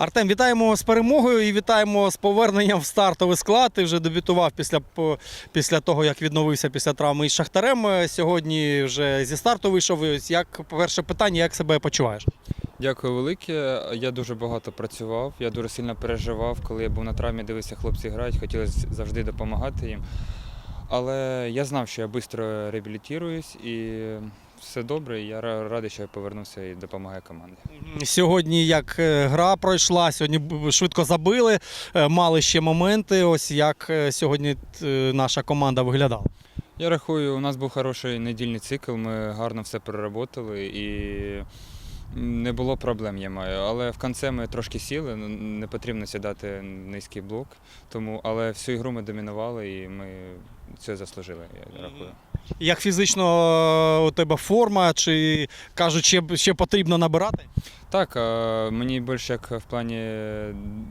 Артем, вітаємо з перемогою і вітаємо з поверненням в стартовий склад. Ти вже дебютував після, після того, як відновився після травми із Шахтарем. Е, Сьогодні вже зі старту вийшов. Як перше питання, як себе почуваєш? Дякую велике. Я дуже багато працював, я дуже сильно переживав, коли я був на травмі, дивився, хлопці грають, хотілося завжди допомагати їм. Але я знав, що я швидко реабілітуюсь і все добре. і Я ра- радий, що я повернувся і допомагаю команді. Сьогодні як е, гра пройшла, сьогодні швидко забили, е, мали ще моменти. Ось як е, сьогодні наша команда виглядала. Я рахую, у нас був хороший недільний цикл, ми гарно все переработали і не було проблем, я маю. Але в кінці ми трошки сіли, не потрібно сідати низький блок, тому, але всю ігру ми домінували і ми це заслужили, я рахую. Як фізично е, у тебе форма, чи кажуть, ще, ще потрібно набирати? Так, мені більше як в плані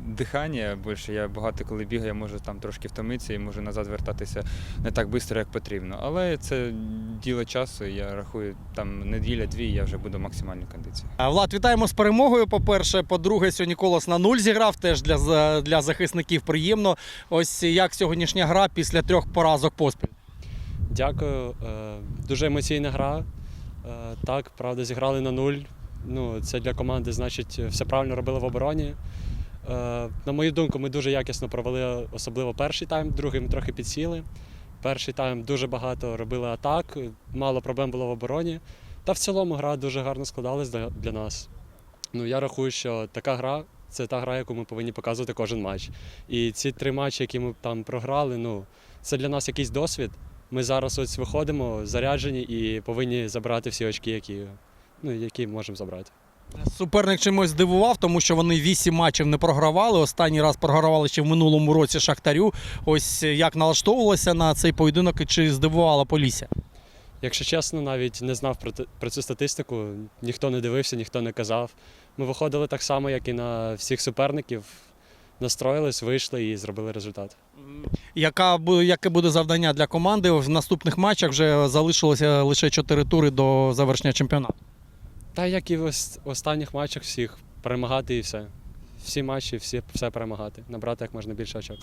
дихання, більше я багато коли бігаю, я можу там трошки втомитися і можу назад вертатися не так швидко, як потрібно. Але це діло часу, я рахую, там неділя-дві, я вже буду в максимальній кондиції. А, Влад, вітаємо з перемогою. По-перше, по-друге, сьогодні колос на нуль зіграв. Теж для, для захисників приємно. Ось як сьогоднішня гра після трьох поразок поспіль. Дякую. Е, Дуже емоційна гра. Е, Так, правда, зіграли на нуль. Ну, це для команди, значить, все правильно робили в обороні. Е, На мою думку, ми дуже якісно провели, особливо перший тайм, другий ми трохи підсіли. Перший тайм дуже багато робили атак, мало проблем було в обороні. Та в цілому гра дуже гарно складалась для, для нас. Ну, я рахую, що така гра це та гра, яку ми повинні показувати кожен матч. І ці три матчі, які ми там програли, ну, це для нас якийсь досвід. Ми зараз ось виходимо заряджені і повинні забрати всі очки, які, ну, які можемо забрати. Суперник чимось здивував, тому що вони вісім матчів не програвали. Останній раз програвали ще в минулому році Шахтарю. Ось як налаштовувалося на цей поєдинок і чи здивувала Полісся? Якщо чесно, навіть не знав про, про цю статистику, ніхто не дивився, ніхто не казав. Ми виходили так само, як і на всіх суперників, настроїлись, вийшли і зробили результат. Яка яке буде завдання для команди в наступних матчах? Вже залишилося лише чотири тури до завершення чемпіонату. Та як і в останніх матчах всіх перемагати і все. Всі матчі, всі, все перемагати, набрати як можна більше очок.